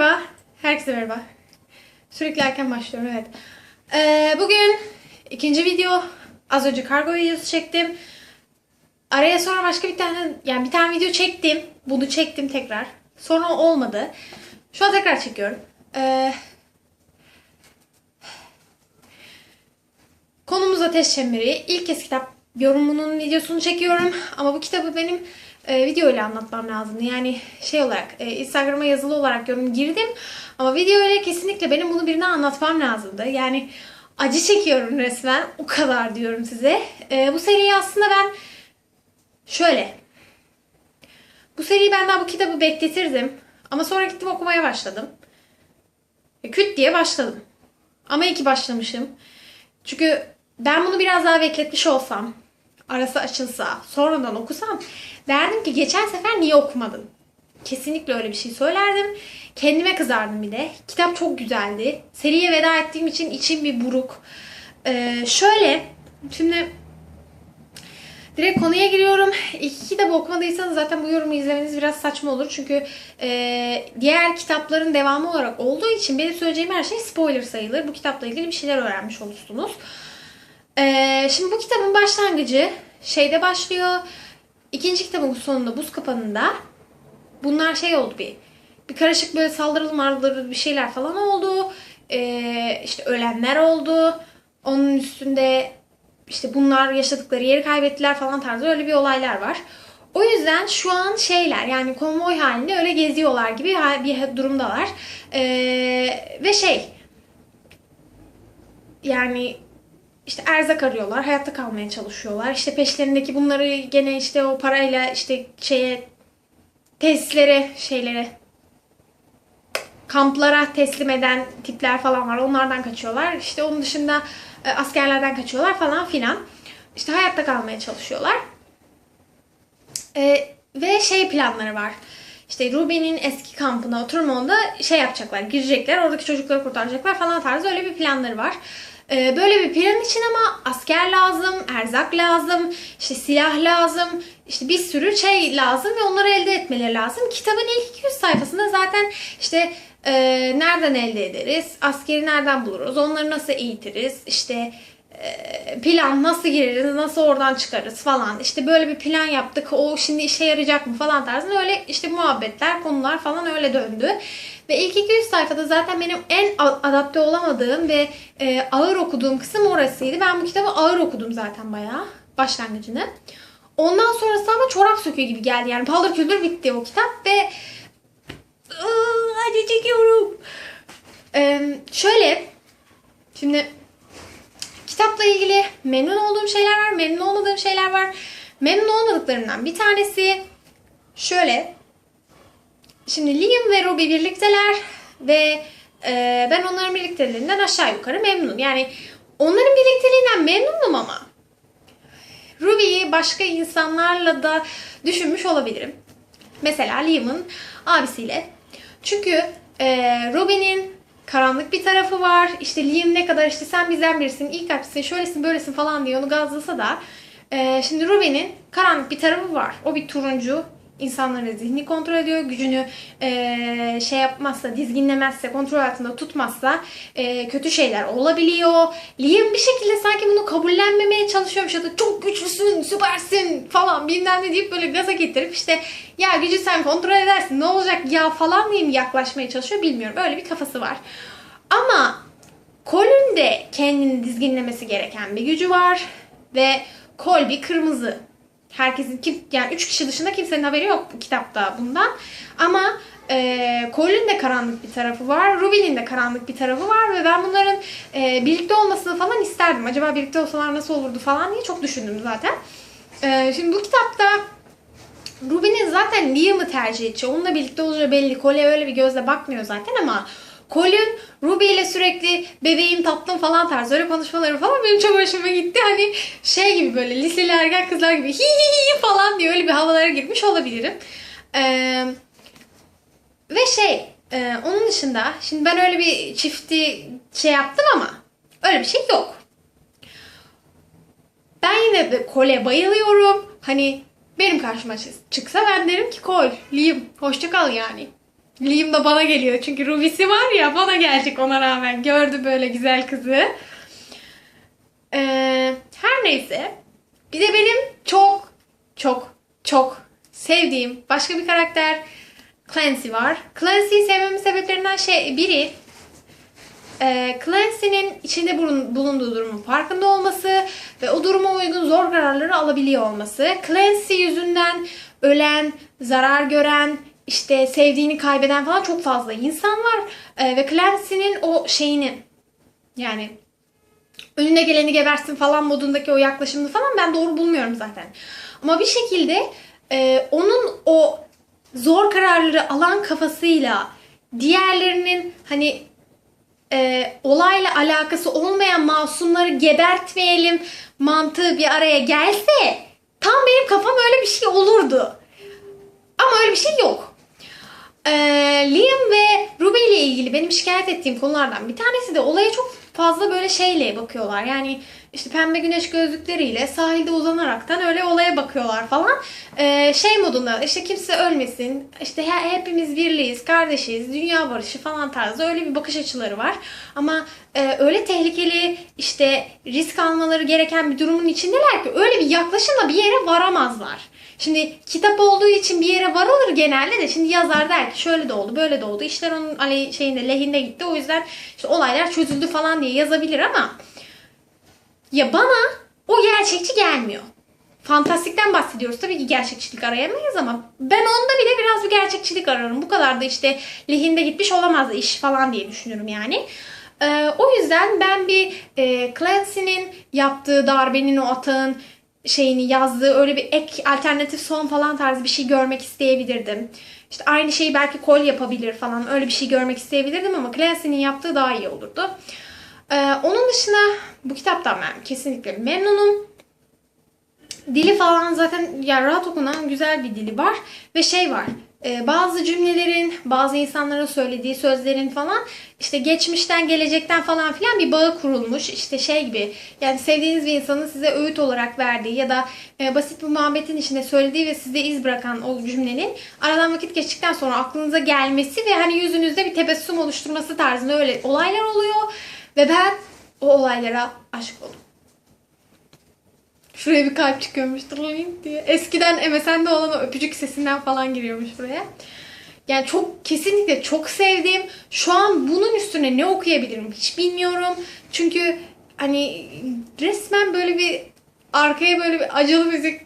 merhaba. Herkese merhaba. Sürekli erken başlıyorum evet. Ee, bugün ikinci video. Az önce kargo videosu çektim. Araya sonra başka bir tane yani bir tane video çektim. Bunu çektim tekrar. Sonra olmadı. Şu an tekrar çekiyorum. Ee, konumuz Ateş Çemberi. İlk kez kitap yorumunun videosunu çekiyorum. Ama bu kitabı benim e, video ile anlatmam lazımdı. Yani şey olarak e, Instagram'a yazılı olarak yorum girdim. Ama video ile kesinlikle benim bunu birine anlatmam lazımdı. Yani acı çekiyorum resmen. O kadar diyorum size. E, bu seriyi aslında ben şöyle. Bu seriyi ben daha bu kitabı bekletirdim. Ama sonra gittim okumaya başladım. E, küt diye başladım. Ama iyi ki başlamışım. Çünkü ben bunu biraz daha bekletmiş olsam, arası açılsa, sonradan okusam derdim ki geçen sefer niye okumadın? Kesinlikle öyle bir şey söylerdim. Kendime kızardım bir de. Kitap çok güzeldi. Seriye veda ettiğim için içim bir buruk. Ee, şöyle, şimdi direkt konuya giriyorum. İki kitabı okumadıysanız zaten bu yorumu izlemeniz biraz saçma olur. Çünkü e, diğer kitapların devamı olarak olduğu için benim söyleyeceğim her şey spoiler sayılır. Bu kitapla ilgili bir şeyler öğrenmiş olursunuz. Ee, şimdi bu kitabın başlangıcı şeyde başlıyor. İkinci kitabın sonunda buz kapanında bunlar şey oldu bir. Bir karışık böyle saldırılı mardırılı bir şeyler falan oldu. Ee, işte ölenler oldu. Onun üstünde işte bunlar yaşadıkları yeri kaybettiler falan tarzı öyle bir olaylar var. O yüzden şu an şeyler yani konvoy halinde öyle geziyorlar gibi bir durumdalar. Ee, ve şey yani işte erzak arıyorlar, hayatta kalmaya çalışıyorlar. İşte peşlerindeki bunları gene işte o parayla işte şeye tesislere, şeylere kamplara teslim eden tipler falan var. Onlardan kaçıyorlar. İşte onun dışında e, askerlerden kaçıyorlar falan filan. İşte hayatta kalmaya çalışıyorlar. E, ve şey planları var. İşte Ruby'nin eski kampına oturma şey yapacaklar, girecekler, oradaki çocukları kurtaracaklar falan tarzı öyle bir planları var. Ee, böyle bir plan için ama asker lazım, erzak lazım, işte silah lazım, işte bir sürü şey lazım ve onları elde etmeleri lazım. Kitabın ilk 200 sayfasında zaten işte e, nereden elde ederiz, askeri nereden buluruz, onları nasıl eğitiriz, işte e, plan nasıl gireriz, nasıl oradan çıkarız falan. İşte böyle bir plan yaptık. O şimdi işe yarayacak mı falan tarzında öyle işte muhabbetler, konular falan öyle döndü. Ve ilk 200 sayfada zaten benim en adapte olamadığım ve e, ağır okuduğum kısım orasıydı. Ben bu kitabı ağır okudum zaten bayağı başlangıcını. Ondan sonrası ama çorap söküyor gibi geldi. Yani paldır küldür bitti o kitap ve ıı, acı çekiyorum. Ee, şöyle şimdi kitapla ilgili memnun olduğum şeyler var, memnun olmadığım şeyler var. Memnun olmadıklarımdan bir tanesi şöyle Şimdi Liam ve Ruby birlikteler ve e, ben onların birlikteliğinden aşağı yukarı memnunum. Yani onların birlikteliğinden memnunum ama Ruby'yi başka insanlarla da düşünmüş olabilirim. Mesela Liam'ın abisiyle. Çünkü e, Ruby'nin karanlık bir tarafı var. İşte Liam ne kadar işte sen bizden birisin, ilk kalplisin, şöylesin, böylesin falan diye onu gazlasa da e, şimdi Ruby'nin karanlık bir tarafı var. O bir turuncu, insanların zihni kontrol ediyor. Gücünü e, şey yapmazsa, dizginlemezse, kontrol altında tutmazsa e, kötü şeyler olabiliyor. Liam bir şekilde sanki bunu kabullenmemeye çalışıyormuş ya da çok güçlüsün, süpersin falan bilmem ne deyip böyle gaza getirip işte ya gücü sen kontrol edersin ne olacak ya falan diye mi yaklaşmaya çalışıyor bilmiyorum. Öyle bir kafası var. Ama Colin de kendini dizginlemesi gereken bir gücü var ve Colby kırmızı herkesin kim yani üç kişi dışında kimsenin haberi yok kitapta bundan. Ama e, Cole'in de karanlık bir tarafı var. Ruby'nin de karanlık bir tarafı var ve ben bunların e, birlikte olmasını falan isterdim. Acaba birlikte olsalar nasıl olurdu falan diye çok düşündüm zaten. E, şimdi bu kitapta Ruby'nin zaten Liam'ı tercih edeceği, onunla birlikte olacağı belli. Cole öyle bir gözle bakmıyor zaten ama Colin Ruby ile bebeğim tatlım falan tarzı öyle konuşmaları falan benim çok hoşuma gitti. Hani şey gibi böyle liseli ergen kızlar gibi hi hi hi falan diye öyle bir havalara girmiş olabilirim. Ee, ve şey e, onun dışında şimdi ben öyle bir çifti şey yaptım ama öyle bir şey yok. Ben yine de Cole'e bayılıyorum. Hani benim karşıma çıksa ben derim ki Cole, Liam hoşça kal yani. Liam da bana geliyor. Çünkü Ruby'si var ya bana gelecek ona rağmen. Gördü böyle güzel kızı. Ee, her neyse. Bir de benim çok çok çok sevdiğim başka bir karakter Clancy var. Clancy'yi sevmemin sebeplerinden şey biri e, Clancy'nin içinde bulun- bulunduğu durumun farkında olması ve o duruma uygun zor kararları alabiliyor olması. Clancy yüzünden ölen, zarar gören, işte sevdiğini kaybeden falan çok fazla insan var. E, ve Clancy'nin o şeyini yani önüne geleni gebersin falan modundaki o yaklaşımını falan ben doğru bulmuyorum zaten. Ama bir şekilde e, onun o zor kararları alan kafasıyla diğerlerinin hani e, olayla alakası olmayan masumları gebertmeyelim mantığı bir araya gelse tam benim kafam öyle bir şey olurdu. Ama öyle bir şey yok. Ee, Liam ve Ruby ile ilgili benim şikayet ettiğim konulardan bir tanesi de olaya çok fazla böyle şeyle bakıyorlar. Yani işte pembe güneş gözlükleriyle sahilde uzanaraktan öyle olaya bakıyorlar falan. Ee, şey modunda işte kimse ölmesin, işte he- hepimiz birliyiz, kardeşiz, dünya barışı falan tarzı öyle bir bakış açıları var. Ama e, öyle tehlikeli işte risk almaları gereken bir durumun içindeler ki öyle bir yaklaşımla bir yere varamazlar. Şimdi kitap olduğu için bir yere varılır genelde de şimdi yazar der ki şöyle de oldu böyle de oldu işler onun aley şeyinde lehinde gitti o yüzden işte olaylar çözüldü falan diye yazabilir ama ya bana o gerçekçi gelmiyor. Fantastikten bahsediyoruz. Tabii ki gerçekçilik arayamayız ama ben onda bile biraz bir gerçekçilik ararım. Bu kadar da işte lehinde gitmiş olamaz iş falan diye düşünürüm yani. Ee, o yüzden ben bir e, Clancy'nin yaptığı darbenin o atağın şeyini yazdığı öyle bir ek alternatif son falan tarzı bir şey görmek isteyebilirdim. İşte aynı şeyi belki Cole yapabilir falan öyle bir şey görmek isteyebilirdim ama Clancy'nin yaptığı daha iyi olurdu. Ee, onun dışında bu kitaptan ben kesinlikle memnunum. Dili falan zaten ya rahat okunan güzel bir dili var ve şey var. E, bazı cümlelerin, bazı insanların söylediği sözlerin falan işte geçmişten, gelecekten falan filan bir bağı kurulmuş. İşte şey gibi yani sevdiğiniz bir insanın size öğüt olarak verdiği ya da e, basit bir muhabbetin içinde söylediği ve sizde iz bırakan o cümlenin aradan vakit geçtikten sonra aklınıza gelmesi ve hani yüzünüzde bir tebessüm oluşturması tarzında öyle olaylar oluyor. Ve ben o olaylara aşık oldum. Şuraya bir kalp çıkıyormuş diye. Eskiden MSN'de olan o öpücük sesinden falan giriyormuş buraya. Yani çok kesinlikle çok sevdim. Şu an bunun üstüne ne okuyabilirim hiç bilmiyorum. Çünkü hani resmen böyle bir arkaya böyle bir acılı müzik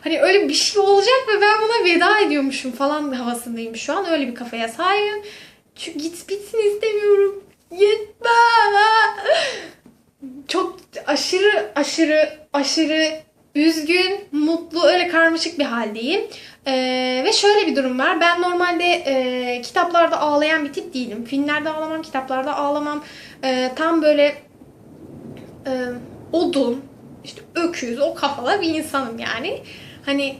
hani öyle bir şey olacak ve ben buna veda ediyormuşum falan havasındayım şu an. Öyle bir kafaya sahibim. Çünkü git bitsin istemiyorum. Yetme. Çok aşırı aşırı aşırı üzgün, mutlu, öyle karmaşık bir haldeyim. Ee, ve şöyle bir durum var. Ben normalde e, kitaplarda ağlayan bir tip değilim. Filmlerde ağlamam, kitaplarda ağlamam. Ee, tam böyle e, odun, işte öküz, o kafalı bir insanım yani. Hani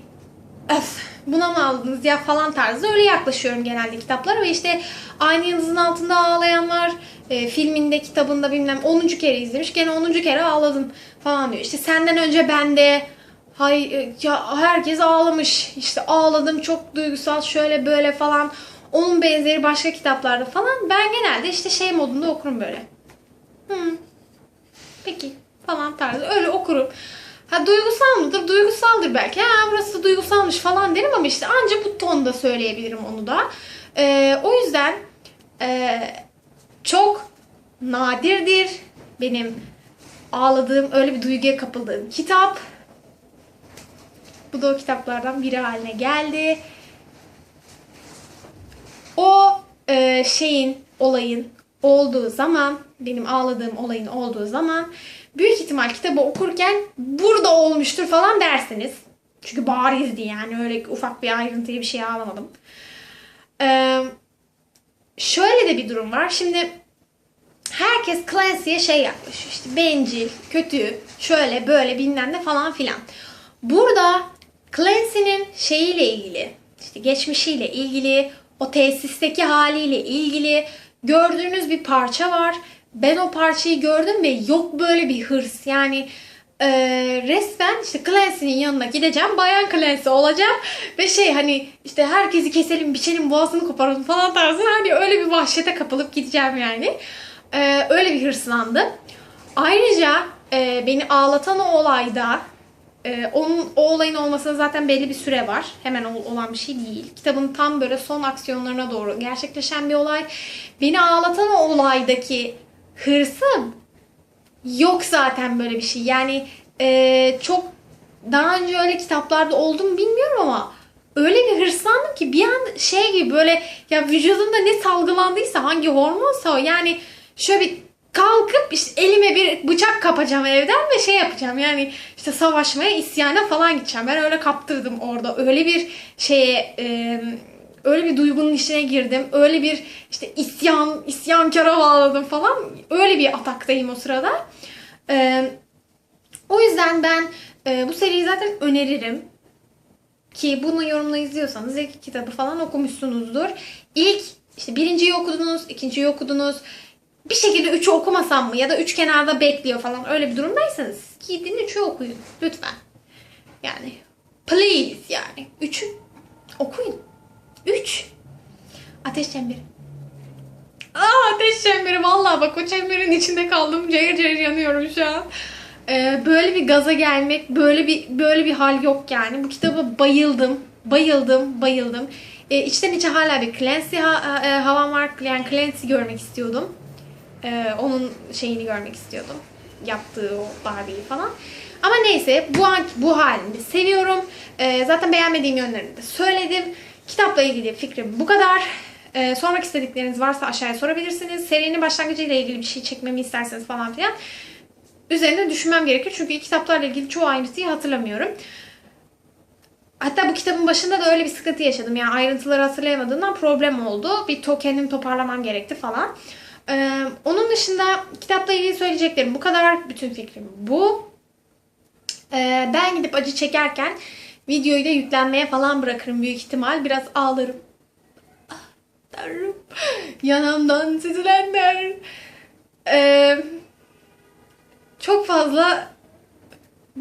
öf buna mı aldınız ya falan tarzı öyle yaklaşıyorum genelde kitaplara ve işte aynı yıldızın altında ağlayan var e, filminde kitabında bilmem 10. kere izlemiş gene 10. kere ağladım falan diyor işte senden önce ben de hay e, ya herkes ağlamış işte ağladım çok duygusal şöyle böyle falan onun benzeri başka kitaplarda falan ben genelde işte şey modunda okurum böyle Hı, peki falan tarzı öyle okurum. Ha duygusal mıdır? Duygusaldır belki. Ha burası duygusalmış falan derim ama işte ancak bu tonda söyleyebilirim onu da. Ee, o yüzden e, çok nadirdir benim ağladığım, öyle bir duyguya kapıldığım kitap. Bu da o kitaplardan biri haline geldi. O e, şeyin, olayın olduğu zaman, benim ağladığım olayın olduğu zaman büyük ihtimal kitabı okurken burada olmuştur falan dersiniz. Çünkü barizdi yani öyle ufak bir ayrıntıya bir şey ağlamadım. Ee, şöyle de bir durum var. Şimdi herkes Clancy'ye şey yaklaşıyor. İşte bencil, kötü, şöyle böyle bilmem ne falan filan. Burada Clancy'nin şeyiyle ilgili, işte geçmişiyle ilgili, o tesisteki haliyle ilgili gördüğünüz bir parça var. Ben o parçayı gördüm ve yok böyle bir hırs. Yani e, resmen işte Clancy'nin yanına gideceğim. Bayan Clancy olacağım. Ve şey hani işte herkesi keselim, biçelim, boğazını koparalım falan tarzında hani öyle bir vahşete kapılıp gideceğim yani. E, öyle bir hırslandım. Ayrıca e, beni ağlatan o olayda e, onun o olayın olmasına zaten belli bir süre var. Hemen ol- olan bir şey değil. Kitabın tam böyle son aksiyonlarına doğru gerçekleşen bir olay. Beni ağlatan o olaydaki hırsım yok zaten böyle bir şey. Yani e, çok daha önce öyle kitaplarda oldu mu bilmiyorum ama öyle bir hırslandım ki bir an şey gibi böyle ya vücudumda ne salgılandıysa hangi hormonsa o yani şöyle bir kalkıp işte elime bir bıçak kapacağım evden ve şey yapacağım yani işte savaşmaya isyana falan gideceğim. Ben öyle kaptırdım orada öyle bir şeye e, öyle bir duygunun içine girdim. Öyle bir işte isyan, isyankara bağladım falan. Öyle bir ataktayım o sırada. Ee, o yüzden ben e, bu seriyi zaten öneririm. Ki bunu yorumla izliyorsanız ilk kitabı falan okumuşsunuzdur. İlk işte birinciyi okudunuz, ikinciyi okudunuz. Bir şekilde üçü okumasam mı ya da üç kenarda bekliyor falan öyle bir durumdaysanız gidin üçü okuyun lütfen. Yani please yani üçü okuyun. Üç. Ateş çemberi. Aa ateş çemberi vallahi bak o çemberin içinde kaldım. Cayır cayır yanıyorum şu an. Ee, böyle bir gaza gelmek, böyle bir böyle bir hal yok yani. Bu kitaba bayıldım. Bayıldım, bayıldım. Ee, içten içe hala bir Clancy ha- e, havam var. Yani Clancy görmek istiyordum. Ee, onun şeyini görmek istiyordum. Yaptığı o Barbie'yi falan. Ama neyse bu an bu halini seviyorum. Ee, zaten beğenmediğim yönlerini de söyledim. Kitapla ilgili fikrim bu kadar. Ee, sormak istedikleriniz varsa aşağıya sorabilirsiniz. Serinin başlangıcıyla ilgili bir şey çekmemi isterseniz falan filan. Üzerine düşünmem gerekir. Çünkü kitaplarla ilgili çoğu ayrıntıyı hatırlamıyorum. Hatta bu kitabın başında da öyle bir sıkıntı yaşadım. Yani ayrıntıları hatırlayamadığımdan problem oldu. Bir to kendim toparlamam gerekti falan. Ee, onun dışında kitapla ilgili söyleyeceklerim bu kadar. Bütün fikrim bu. Ee, ben gidip acı çekerken videoyu da yüklenmeye falan bırakırım büyük ihtimal. Biraz ağlarım. Ah, Tanrım. Yanımdan süzülenler. Ee, çok fazla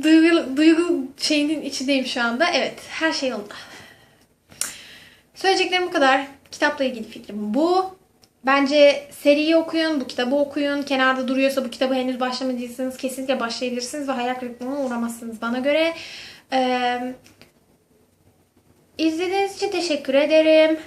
duygu, duygu şeyinin içindeyim şu anda. Evet, her şey yolunda. Söyleyeceklerim bu kadar. Kitapla ilgili fikrim bu. Bence seriyi okuyun, bu kitabı okuyun. Kenarda duruyorsa bu kitabı henüz başlamadıysanız kesinlikle başlayabilirsiniz ve hayal kırıklığına uğramazsınız bana göre. Ee, izlediğiniz için teşekkür ederim.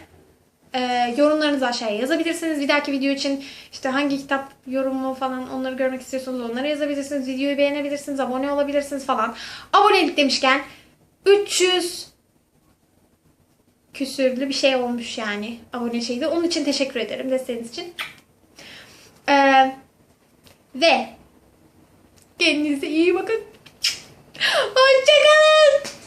Ee, yorumlarınızı aşağıya yazabilirsiniz. Bir dahaki video için işte hangi kitap yorumu falan onları görmek istiyorsanız onları yazabilirsiniz. Videoyu beğenebilirsiniz, abone olabilirsiniz falan. Abonelik demişken 300 küsürlü bir şey olmuş yani abone şeydi. Onun için teşekkür ederim desteğiniz için. Ee, ve kendinize iyi bakın. Hoşçakalın.